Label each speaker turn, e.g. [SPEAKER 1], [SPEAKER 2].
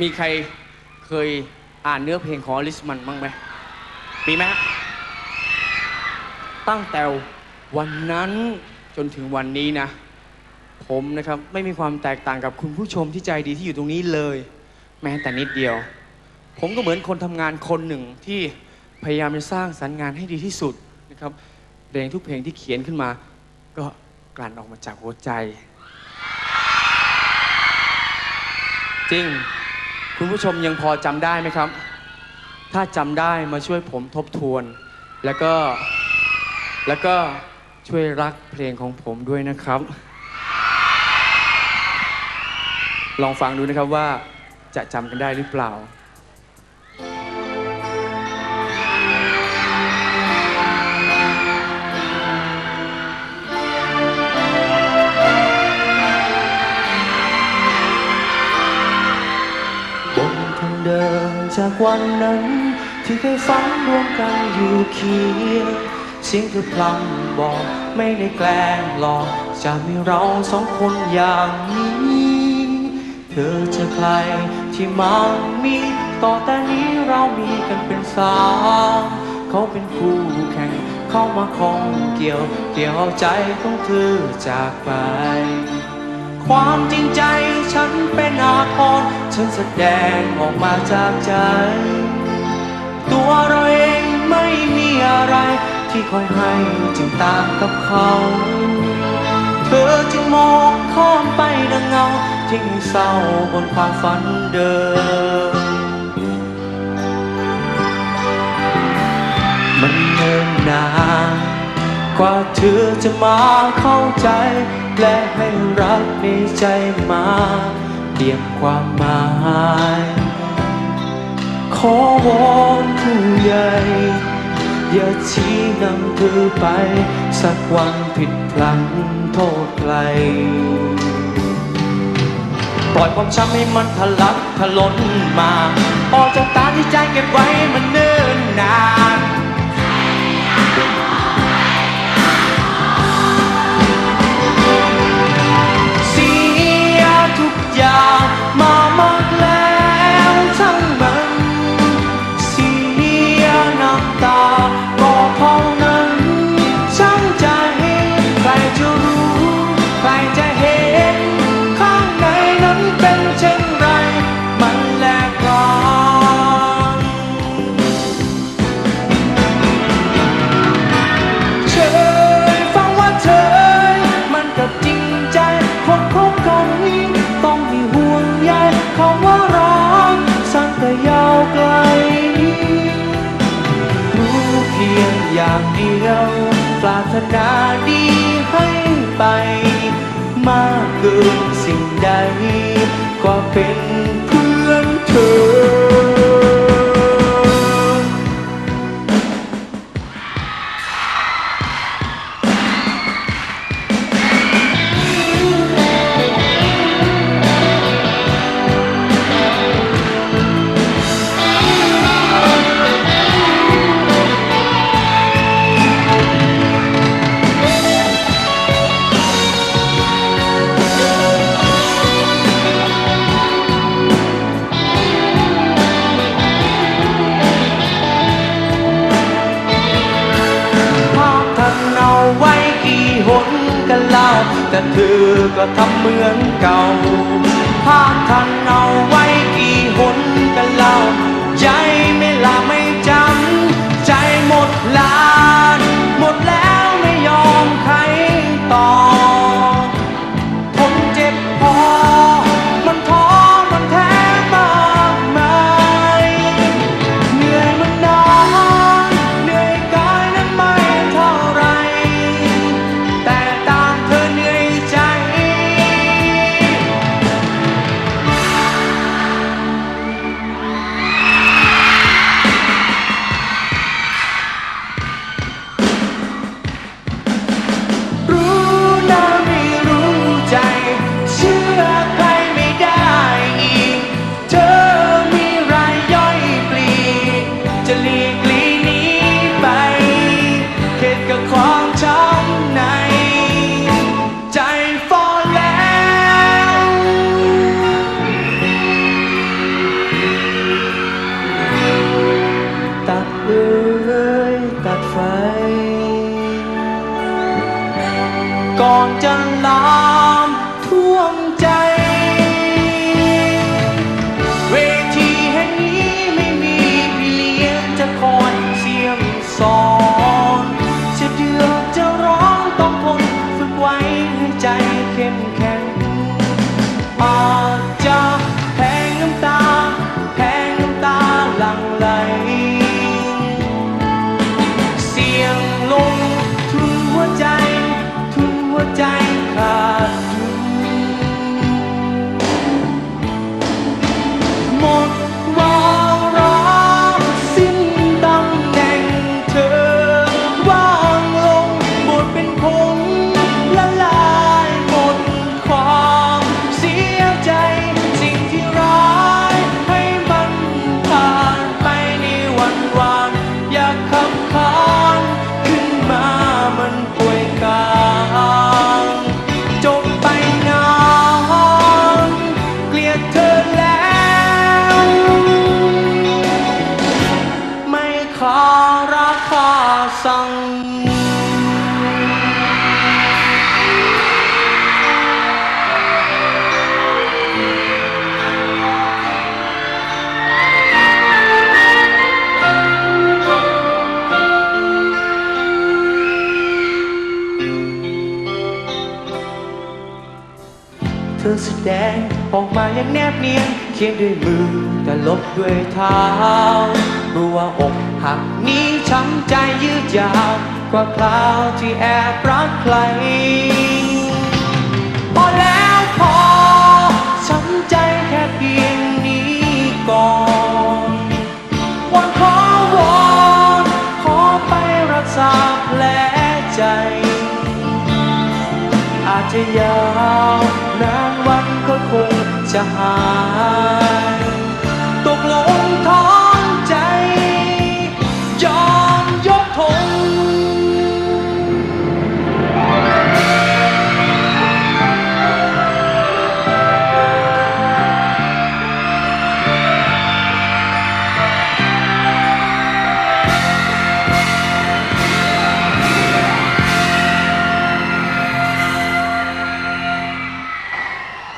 [SPEAKER 1] มีใครเคยอ่านเนื้อเพลงของอลิสมันบ้างไหมมีไหมฮะตั้งแต่วันนั้นจนถึงวันนี้นะ ผมนะครับไม่มีความแตกต่างกับคุณผู้ชมที่ใจดีที่อยู่ตรงนี้เลย แม้แต่นิดเดียว ผมก็เหมือนคนทำงานคนหนึ่งที่พยายามจะสร้างสรรค์งานให้ดีที่สุดนะครับเพลงทุกเพลงที่เขียนขึ้นมา ก็กลั่นออกมาจากหัวใจ จริง คุณผู้ชมยังพอจำได้ไหมครับ ถ้าจำได้มาช่วยผมทบทวน แล้วก็แล้วก็ช่วยรักเพลงของผมด้วยนะครับ ลองฟังดูนะครับว่าจะจำกันได้หรือเปล่า
[SPEAKER 2] จากวันนั้น ที่เคยฝันรวมกันอยู่เคียงเสียงเธอพลังบอกไม่ได้แกล้งหลอก จะมีเราสองคนอย่างนี้ เธอจะใครที่มามีต่อแต่นี้เรามีกันเป็นสามเขาเป็นคู่แข่งเข้ามาคองเกี่ยว เกี่ยวเอาใจของเธอจากไป ความจริงใจ ฉันเป็นอาภรฉันแสดงออกมาจากใจ ตัวเราเองไม่มีอะไรที่คอยให้จึงต่างกับเขา เธอจึงมองข้ามไปดังเงา ทิ้งเศร้าบนความฝันเดิม มันเนิ่นนาน กว่าเธอจะมาเข้าใจ และให้รักในใจมาเรียกความหมาย ขอวอนผู้ใหญ่อย่าชี้นำเธอไป สักวันผิดพลั้งโทษใครปล่อยความช้ำให้มันทะลักทะล้นมา ออกจากตาที่ใจเก็บไว้มันเนิ่นนาน นาดีให้ไป มากเกินสิ่งใด ก็เป็นเพื่อนเธอ แต่เธอก็ทำเหมือนเก่าภาพทันเอาไว้กี่หนกันเล่าใจไม่ลาไม่ ตัดเอ้ยตัดไฟ ก่อนจะลา ดง ออกมาอย่างแนบเนียนเขียนด้วยมือแต่ลบด้วยเท้ารัวอกหักนี้ช้ำใจยืดยาว กว่าคราวที่แอบรักใครพอแล้วพอ จะยาวนานวันก็คงจะหาย